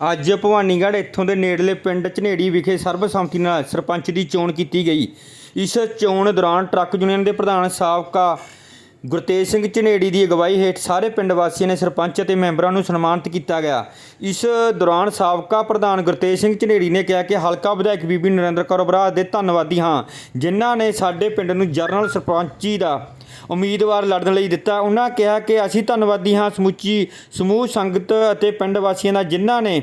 ਅੱਜ ਭਵਾਨੀਗੜ੍ਹ ਇੱਥੋਂ ਦੇ ਨੇੜਲੇ ਪਿੰਡ ਝਨੇੜੀ ਵਿਖੇ ਸਰਬਸੰਮਤੀ ਨਾਲ ਸਰਪੰਚ ਦੀ ਚੋਣ ਕੀਤੀ ਗਈ। ਇਸ ਚੋਣ ਦੌਰਾਨ ਟਰੱਕ ਯੂਨੀਅਨ ਦੇ ਪ੍ਰਧਾਨ ਸਾਬਕਾ ਗੁਰਤੇਜ ਸਿੰਘ ਝਨੇੜੀ ਦੀ ਅਗਵਾਈ ਹੇਠ ਸਾਰੇ ਪਿੰਡ ਵਾਸੀਆਂ ਨੇ ਸਰਪੰਚ ਅਤੇ ਮੈਂਬਰਾਂ ਨੂੰ ਸਨਮਾਨਿਤ ਕੀਤਾ ਗਿਆ। ਇਸ ਦੌਰਾਨ ਸਾਬਕਾ ਪ੍ਰਧਾਨ ਗੁਰਤੇਜ ਸਿੰਘ ਝਨੇੜੀ ਨੇ ਕਿਹਾ ਕਿ ਹਲਕਾ ਵਿਧਾਇਕ ਬੀਬੀ ਨਰਿੰਦਰ ਕੌਰ ਬਰਾੜ ਦੇ ਧੰਨਵਾਦੀ ਹਾਂ, ਜਿਨ੍ਹਾਂ ਨੇ ਸਾਡੇ ਪਿੰਡ ਨੂੰ ਜਰਨਲ ਸਰਪੰਚੀ ਦਾ ਉਮੀਦਵਾਰ ਲੜਨ ਲਈ ਦਿੱਤਾ। ਉਹਨਾਂ ਕਿਹਾ ਕਿ ਅਸੀਂ ਧੰਨਵਾਦੀ ਹਾਂ ਸਮੁੱਚੀ ਸਮੂਹ, ਸੰਗਤ ਅਤੇ ਪਿੰਡ ਵਾਸੀਆਂ ਦਾ, ਜਿਨ੍ਹਾਂ ਨੇ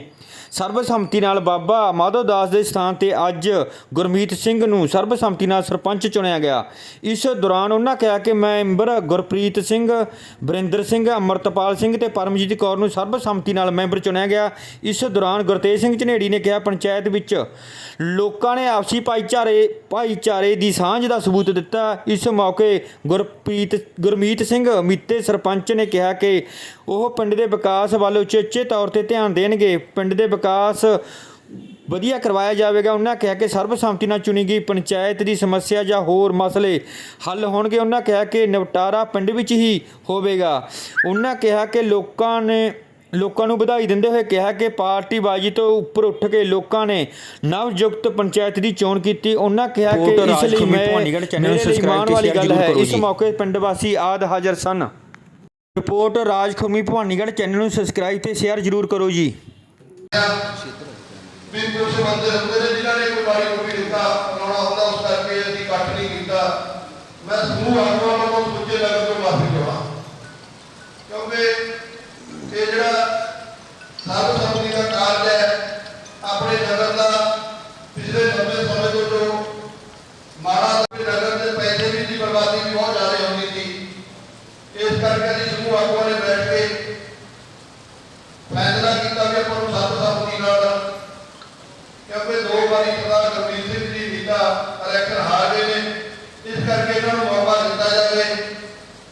ਸਰਬਸੰਮਤੀ ਨਾਲ ਬਾਬਾ ਮਾਧੋ ਦਾਸ ਦੇ ਸਥਾਨ ਤੇ ਅੱਜ ਗੁਰਮੀਤ ਸਿੰਘ ਨੂੰ ਸਰਬਸੰਮਤੀ ਨਾਲ ਸਰਪੰਚ ਚੁਣਿਆ ਗਿਆ। ਇਸ ਦੌਰਾਨ ਉਹਨਾਂ ਕਿਹਾ ਕਿ ਮੈਂਬਰ ਗੁਰਪ੍ਰੀਤ ਸਿੰਘ ਬਰਿੰਦਰ ਸਿੰਘ, ਅਮਰਤਪਾਲ ਸਿੰਘ ਤੇ ਪਰਮਜੀਤ ਕੌਰ ਨੂੰ ਸਰਬਸੰਮਤੀ ਨਾਲ ਮੈਂਬਰ ਚੁਣਿਆ ਗਿਆ। ਇਸ ਦੌਰਾਨ ਗੁਰਤੇਜ ਸਿੰਘ ਝਨੇੜੀ ਨੇ ਕਿਹਾ, ਪੰਚਾਇਤ ਵਿੱਚ ਲੋਕਾਂ ਨੇ ਆਪਸੀ ਭਾਈਚਾਰੇ ਭਾਈਚਾਰੇ ਦੀ ਸਾਂਝ ਦਾ ਸਬੂਤ ਦਿੱਤਾ। ਇਸ ਮੌਕੇ ਗੁਰਪ੍ਰੀਤ, ਗੁਰਮੀਤ ਸਿੰਘ ਮੀਤੇ ਸਰਪੰਚ ਨੇ ਕਿਹਾ ਕਿ ਉਹ ਪਿੰਡ ਦੇ ਵਿਕਾਸ ਵੱਲ ਉਚੇਚੇ ਤੌਰ ਤੇ ਧਿਆਨ ਦੇਣਗੇ। ਪਿੰਡ ਦੇ ਵਿਕਾਸ ਵਧੀਆ ਕਰਵਾਇਆ ਜਾਵੇਗਾ। ਉਹਨਾਂ ਕਿਹਾ ਕਿ ਸਰਬਸੰਮਤੀ ਨਾਲ ਚੁਣੀ ਗਈ ਪੰਚਾਇਤ ਦੀ ਸਮੱਸਿਆ ਜਾਂ ਹੋਰ ਮਸਲੇ ਹੱਲ ਹੋਣਗੇ। ਉਹਨਾਂ ਕਿਹਾ ਕਿ ਨਿਪਟਾਰਾ ਪਿੰਡ ਵਿੱਚ ਹੀ ਹੋਵੇਗਾ। ਉਹਨਾਂ ਕਿਹਾ ਕਿ ਲੋਕਾਂ ਨੇ ਲੋਕਾਂ ਨੂੰ ਵਧਾਈ ਦਿੰਦੇ ਹੋਏ ਕਿਹਾ ਕਿ ਪਾਰਟੀ ਬਾਜੀ ਤੋਂ ਉੱਪਰ ਉੱਠ ਕੇ ਲੋਕਾਂ ਨੇ ਨਵਯੁਕਤ ਪੰਚਾਇਤ ਦੀ ਚੋਣ ਕੀਤੀ। ਉਹਨਾਂ ਕਿਹਾ ਕਿ ਇਸ ਲਈ ਮੈਂ ਮੇਰੇ ਲਈ ਮਾਣ ਵਾਲੀ ਗੱਲ ਹੈ। ਇਸ। ਮੌਕੇ ਪਿੰਡ ਵਾਸੀ ਆਦ ਹਾਜ਼ਰ ਸਨ। ਰਿਪੋਰਟ ਰਾਜਖਮੀ ਭਵਾਨੀਗੜ੍ਹ ਚੈਨਲ ਨੂੰ ਸਬਸਕ੍ਰਾਈਬ ਤੇ ਸ਼ੇਅਰ ਜ਼ਰੂਰ ਕਰੋ ਜੀ। ਵੀ ਕੁਝ ਬੰਦੇ ਹੁੰਦੇ ਨੇ, ਜਿਨ੍ਹਾਂ ਨੇ ਕੋਈ ਵਾਰੀ ਕੋਈ ਦਿੱਤਾ ਬਣਾਉਣਾ ਹੁੰਦਾ ਉਸ ਕਰਕੇ ਅਸੀਂ ਇਕੱਠ ਨਹੀਂ ਕੀਤਾ। ਮੈਂ ਸਮੂਹ ਆਗੂਆਂ ਨੂੰ ਸੁੱਚੇ ਨਗਰ ਤੋਂ ਮਾਫੀ ਚਾਹਾਂ ਕਿਉਂਕਿ ਇਹ ਜਿਹੜਾ ਸਰਬ ਸੰਮਤੀ ਦਾ ਕਾਰਜ ਹੈ ਆਪਣੇ ਨਗਰ ਦਾ ਪਿਛਲੇ ਲੰਬੇ ਸਮੇਂ ਤੋਂ ਜੋ ਮਾੜਾ ਆਪਣੇ ਨਗਰ ਦੇ ਪੈਸੇ ਵੀ ਦੀ ਬਰਬਾਦੀ ਵੀ ਬਹੁਤ ਜ਼ਿਆਦਾ ਹੁੰਦੀ ਸੀ ਇਸ ਕਰਕੇ ਅਸੀਂ ਸਮੂਹ ਆਗੂਆਂ ਨੇ ਬੈਠ ਕੇ ਫੈਸਲਾ ਕੀਤਾ ਕਿ ਆਪਾਂ ਨੂੰ ਸਰਬ ਸੰਮਤੀ ਨਾਲ ਕਿਉਂਕਿ ਦੋ ਵਾਰੀ ਸਰਦਾਰ ਗੁਰਮੀਤ ਸਿੰਘ ਜੀ ਨੀਤਾ ਇਲੈਕਸ਼ਨ ਹਾਰ ਗਏ ਨੇ ਇਸ ਕਰਕੇ ਇਹਨਾਂ ਨੂੰ ਮੌਕਾ ਦਿੱਤਾ ਜਾਵੇ।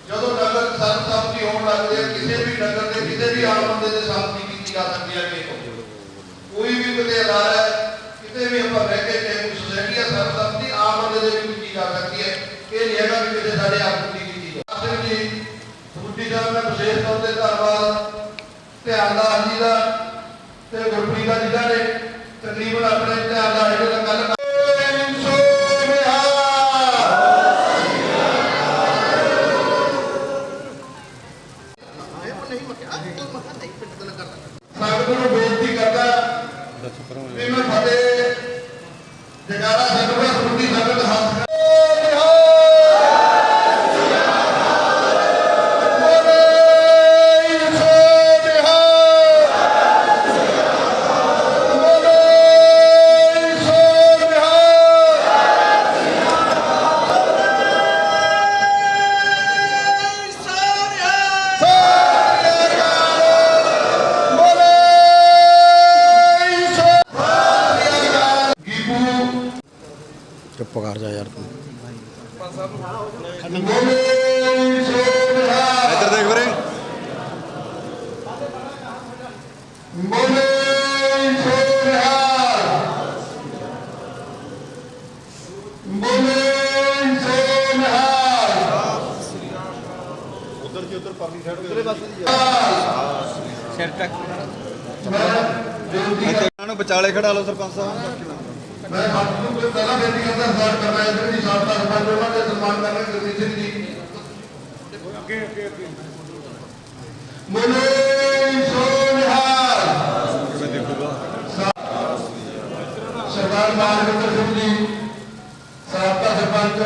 ਜਦੋਂ ਨਗਰ ਸਰਬਸੰਮਤੀ ਹੋਣ ਲੱਗਦੇ ਆ, ਕਿਸੇ ਵੀ ਨਗਰ ਦੇ ਕਿਸੇ ਵੀ ਆਮ ਬੰਦੇ ਦੇ ਸੰਮਤੀ ਕੀਤੀ ਜਾ ਸਕਦੀ ਹੈ ਕਿ। ਕੋਈ ਵੀ ਕਿਤੇ ਅਦਾਰਾ ਹੈ ਕਿਤੇ ਵੀ ਆਪਾਂ ਰਹਿ ਕੇ ਕਿਸੇ ਕੋਈ ਸੁਸਾਇਟੀ ਹੈ ਸਰਬਸੰਮਤੀ ਆਮ ਬੰਦੇ ਦੇ ਵੀ ਕੀਤੀ ਜਾ ਸਕਦੀ ਹੈ। ਇਹ ਨਹੀਂ ਹੈਗਾ ਵੀ ਕਿਸੇ ਸਾਡੇ ਆਪ ਦੀ ਕੀਤੀ ਜਾ ਸਿੰਘ ਜੀ ਸੁਖੀ ਸਾਹਿਬ ਦਾ ਵਿਸ਼ੇਸ਼ ਤੌਰ ਤੇ ਧੰਨਵਾਦ। ਧਿਆਨਦਾਰ ਜੀ ਦਾ ਤੇ ਗੁਰਪ੍ਰੀਤ ਦਾ ਜਿਨ੍ਹਾਂ ਨੇ ਤਕਰੀਬਨ ਆਪਣੇ ਸੰਗਤ ਨੂੰ ਬੇਨਤੀ ਕਰਦਾ ਵੀ ਮੈਂ ਫਤਿਹ ਜਗਾਰਾ ਸੰਗਤ ਕਰ ਜਾ ਯਾਰ ਤੂੰ। ਇੱਧਰ ਦੇਖ ਵੀਰੇ। ਸਿਰ ਤੱਕ ਇਹਨਾਂ ਨੂੰ ਵਿਚਾਲੇ ਖੜਾ ਲਓ ਸਰਪੰਚ ਸਾਹਿਬ। ਮੈਂ ਆਪ ਨੂੰ ਕੋਈ ਪਹਿਲਾਂ ਬੇਨਤੀ ਕਰਦਾ ਸਟਾਰਟ ਕਰਨਾ ਹੈ ਜਿਹੜੀ ਸਾਡਾ ਸਰਪੰਚ ਉਹਨਾਂ ਦੇ ਸਨਮਾਨ ਕਰਨਾ ਗੁਰਮੀਤ ਸਿੰਘ ਜੀ। ਅੱਗੇ ਅੱਗੇ ਅੱਗੇ ਬੋਲੇ ਸੋਨਿਹਾਰ ਸਰਦਾਰ ਮਾਨਵਿੰਦਰ ਸਿੰਘ ਜੀ ਸਾਬਕਾ ਸਰਪੰਚ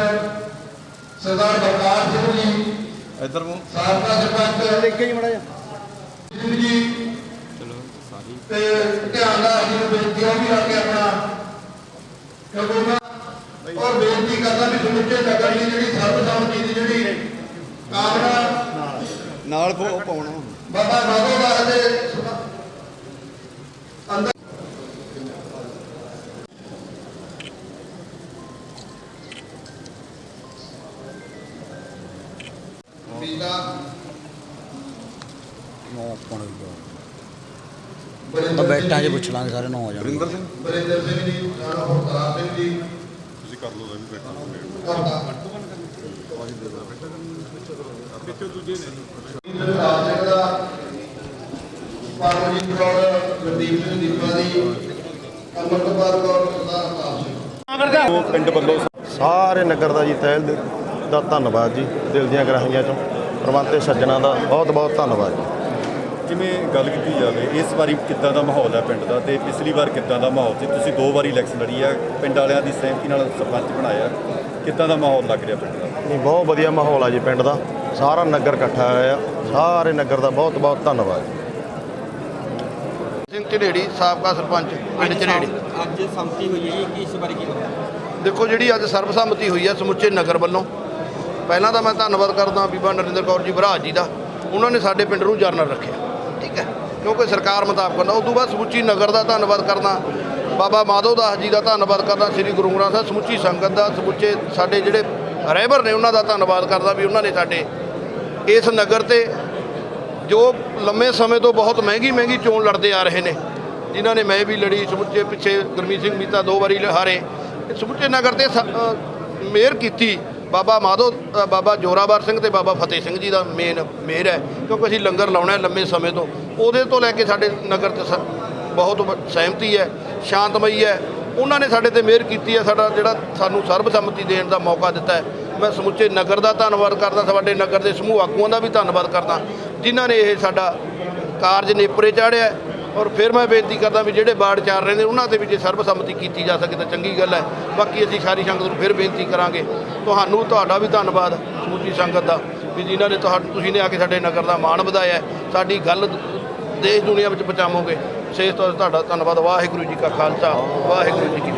ਸਰਦਾਰ ਬਲਕਾਰ ਸਿੰਘ ਜੀ ਇੱਧਰ ਮੂੰਹ। ਸਾਬਕਾ ਸਰਪੰਚ। ਦੇਖੇ ਜੀ ਮੜਾ ਜਾ ਸਿੰਘ ਜੀ ਤੇ ਧਿਆਨ ਨਾਲ ਅਸੀਂ ਬੇਨਤੀ ਉਹ ਵੀ ਆ ਕੇ ਆਪਣਾ ਮੈਂ ਔਰ ਬੇਨਤੀ ਕਰਦਾ ਵੀ ਸਮੁੱਚੇ ਨਗਰ ਦੀ ਜਿਹੜੀ ਸਰਬਸੰਮਤੀ ਦੀ ਜਿਹੜੀ ਕਾਮਨਾ ਨਾਲ ਪਾਉਣਾ। ਬਾਬਾ ਦਾਸ ਦੇ ਸੁਭਾ- ਅੰਦਰ ਨੋ ਪਾਉਣਾ ਤਾਂ ਸਿੰਘ ਬੈਠਾਂ 'ਚ ਜੀ, ਪੁੱਛ ਲਾਂਗੇ ਸਾਰੇ ਨੋ ਹੋ ਜਾਣਗੇ। ਵਰਿੰਦਰ ਸਿੰਘ? ਬਰਿੰਦਰ ਸਿੰਘ ਜੀ ਸਾਡਾ ਮੁਖਤਾਰ ਸਿੰਘ ਜੀ। ਤੁਸੀਂ ਕਰ ਲਓ ਵੀ ਬੈਠਾ ਪਿੱਛੇ ਦੂਜੇ ਨੇ ਰਾਜ ਸਿੰਘ ਦਾ ਪਰਮਜੀਤ ਕੌਰ ਗੁਰਦੀਪ ਸਿੰਘ ਦੀਪਾ ਦੀ ਅਮਰਤਪਾਲ ਕੌਰ ਸਰਦਾਰ ਅਵਤਾਰ ਸਿੰਘ ਉਹ ਪਿੰਡ ਵੱਲੋਂ ਸਾਰੇ ਨਗਰ ਦਾ ਜੀ ਤਹਿਲ ਦਿ- ਦਾ ਧੰਨਵਾਦ ਜੀ ਦਿਲ ਦੀਆਂ ਗਰਾਹੀਆਂ ਚੋਂ ਪ੍ਰਬੰਧੇ ਸੱਜਣਾ ਦਾ ਬਹੁਤ ਬਹੁਤ ਧੰਨਵਾਦ ਜੀ। ਜਿਵੇਂ ਗੱਲ ਕੀਤੀ ਜਾਵੇ ਇਸ ਵਾਰੀ ਕਿੱਦਾਂ ਦਾ ਮਾਹੌਲ ਹੈ ਪਿੰਡ ਦਾ ਤੇ ਪਿਛਲੀ ਵਾਰ ਕਿੱਦਾਂ ਦਾ ਮਾਹੌਲ ਸੀ? ਤੁਸੀਂ ਦੋ ਵਾਰੀ ਇਲੈਕਸ਼ਨ ਲੜੀ ਆ ਪਿੰਡ ਵਾਲਿਆਂ ਦੀ ਸਹਿਮਤੀ ਨਾਲ ਸਰਪੰਚ ਬਣਾਇਆ। ਕਿੱਦਾਂ ਦਾ ਮਾਹੌਲ ਲੱਗ ਰਿਹਾ ਪਿੰਡ ਦਾ? ਨਹੀਂ ਬਹੁਤ ਵਧੀਆ ਮਾਹੌਲ ਆ ਜੀ ਪਿੰਡ ਦਾ। ਸਾਰਾ ਨਗਰ ਇਕੱਠਾ ਹੋਇਆ। ਆ ਸਾਰੇ ਨਗਰ ਦਾ ਬਹੁਤ ਬਹੁਤ ਧੰਨਵਾਦ। ਜੀ ਸਿੰਘ ਝਨੇੜੀ ਸਾਬਕਾ ਸਰਪੰਚ ਪਿੰਡ ਝਨੇੜੀ ਅੱਜ ਸੰਮਤੀ ਹੋਈ ਹੈ ਜੀ ਕਿ ਇਸ ਬਾਰੇ ਕੀ ਦੇਖੋ ਜਿਹੜੀ ਅੱਜ ਸਰਬਸੰਮਤੀ ਹੋਈ ਹੈ ਸਮੁੱਚੇ ਨਗਰ ਵੱਲੋਂ ਪਹਿਲਾਂ ਤਾਂ ਮੈਂ ਧੰਨਵਾਦ ਕਰਦਾ ਬੀਬਾ ਨਰਿੰਦਰ ਕੌਰ ਜੀ ਬਰਾਜ ਜੀ ਦਾ। ਉਹਨਾਂ ਨੇ ਸਾਡੇ ਪਿੰਡ ਨੂੰ ਜਰਨਲ ਰੱਖਿਆ। ਕਿਉਂਕਿ ਸਰਕਾਰ ਮੁਤਾਬਕ ਨਾ ਉਸ ਤੋਂ ਬਾਅਦ ਸਮੁੱਚੀ ਨਗਰ ਦਾ ਧੰਨਵਾਦ ਕਰਦਾ ਬਾਬਾ ਮਾਧੋ ਦਾਸ ਜੀ ਦਾ ਧੰਨਵਾਦ ਕਰਦਾ ਸ੍ਰੀ ਗੁਰੂ ਗ੍ਰੰਥ ਸਾਹਿਬ ਸਮੁੱਚੀ ਸੰਗਤ ਦਾ ਸਮੁੱਚੇ ਸਾਡੇ ਜਿਹੜੇ ਰਹਿਬਰ ਨੇ ਉਹਨਾਂ ਦਾ ਧੰਨਵਾਦ ਕਰਦਾ ਵੀ ਉਹਨਾਂ ਨੇ ਸਾਡੇ ਇਸ ਨਗਰ ਤੇ ਜੋ ਲੰਮੇ ਸਮੇਂ ਤੋਂ ਬਹੁਤ ਮਹਿੰਗੀ ਮਹਿੰਗੀ ਚੋਣ ਲੜਦੇ ਆ ਰਹੇ ਨੇ ਜਿਨ੍ਹਾਂ ਨੇ ਮੈਂ ਵੀ ਲੜੀ ਸਮੁੱਚੇ ਪਿੱਛੇ ਗੁਰਮੀਤ ਸਿੰਘ ਮੀਤਾ ਦੋ ਵਾਰੀ ਹਾਰੇ। ਸਮੁੱਚੇ ਨਗਰ ਤੇ ਸ- ਅ, ਕੀਤੀ ਬਾਬਾ ਮਾਧੋ ਬਾਬਾ ਜੋਰਾਵਰ ਸਿੰਘ ਤੇ ਬਾਬਾ ਫਤਿਹ ਸਿੰਘ ਜੀ ਦਾ ਮੇਨ ਮਿਹਰ ਹੈ ਕਿਉਂਕਿ ਅਸੀਂ ਲੰਗਰ ਲਾਉਣਾ ਲੰਮੇ ਸਮੇਂ ਤੋਂ। ਉਹਦੇ ਤੋਂ ਲੈ ਕੇ ਸਾਡੇ ਨਗਰ ਤੇ ਸ- ਬਹੁਤ ਵ- ਸਹਿਮਤੀ ਹੈ, ਸ਼ਾਂਤਮਈ ਹੈ। ਉਹਨਾਂ ਨੇ ਸਾਡੇ ਤੇ ਮਿਹਰ ਕੀਤੀ ਹੈ, ਸਾਡਾ ਜਿਹੜਾ ਸਾਨੂੰ ਸਰਬਸੰਮਤੀ ਦੇਣ ਦਾ ਮੌਕਾ ਦਿੱਤਾ ਹੈ। ਮੈਂ ਸਮੁੱਚੇ ਨਗਰ ਦਾ ਧੰਨਵਾਦ ਕਰਦਾ, ਸਾਡੇ ਨਗਰ ਦੇ ਸਮੂਹ ਆਗੂਆਂ ਦਾ ਵੀ ਧੰਨਵਾਦ ਕਰਦਾ, ਜਿਨ੍ਹਾਂ ਨੇ ਇਹ ਸਾਡਾ ਕਾਰਜ ਨੇਪਰੇ ਚਾੜਿਆ ਔਰ ਫਿਰ ਮੈਂ ਬੇਨਤੀ ਕਰਦਾ ਵੀ ਜਿਹੜੇ ਬਾੜ ਚਾਰ ਰਹੇ ਨੇ ਉਹਨਾਂ ਤੇ ਵੀ ਜੇ ਸਰਬਸੰਮਤੀ ਕੀਤੀ ਜਾ ਸਕੇ ਤਾਂ ਚੰਗੀ ਗੱਲ ਹੈ। ਬਾਕੀ ਅਸੀਂ ਸਾਰੀ ਸੰਗਤ ਨੂੰ ਫਿਰ ਬੇਨਤੀ ਕਰਾਂਗੇ, ਤੁਹਾਨੂੰ, ਤੁਹਾਡਾ ਵੀ ਧੰਨਵਾਦ ਸਮੁੱਚੀ ਸੰਗਤ ਦਾ, ਵੀ ਜਿਨ੍ਹਾਂ ਨੇ ਤੁਹਾਨੂੰ ਤੁਸੀਂ ਨੇ ਆ ਕੇ ਸਾਡੇ ਨਗਰ ਦਾ ਮਾਣ ਵਧਾਇਆ ਸਾਡੀ ਗੱਲ ਦੇਸ਼ ਦੁਨੀਆ ਵਿੱਚ ਪਹੁੰਚਾਵੋਗੇ। ਸੇਸ ਤੋਂ ਤੁਹਾਡਾ ਧੰਨਵਾਦ। ਵਾਹਿਗੁਰੂ ਜੀ ਕਾ ਖਾਲਸਾ। ਵਾਹਿਗੁਰੂ ਜੀ ਕੀ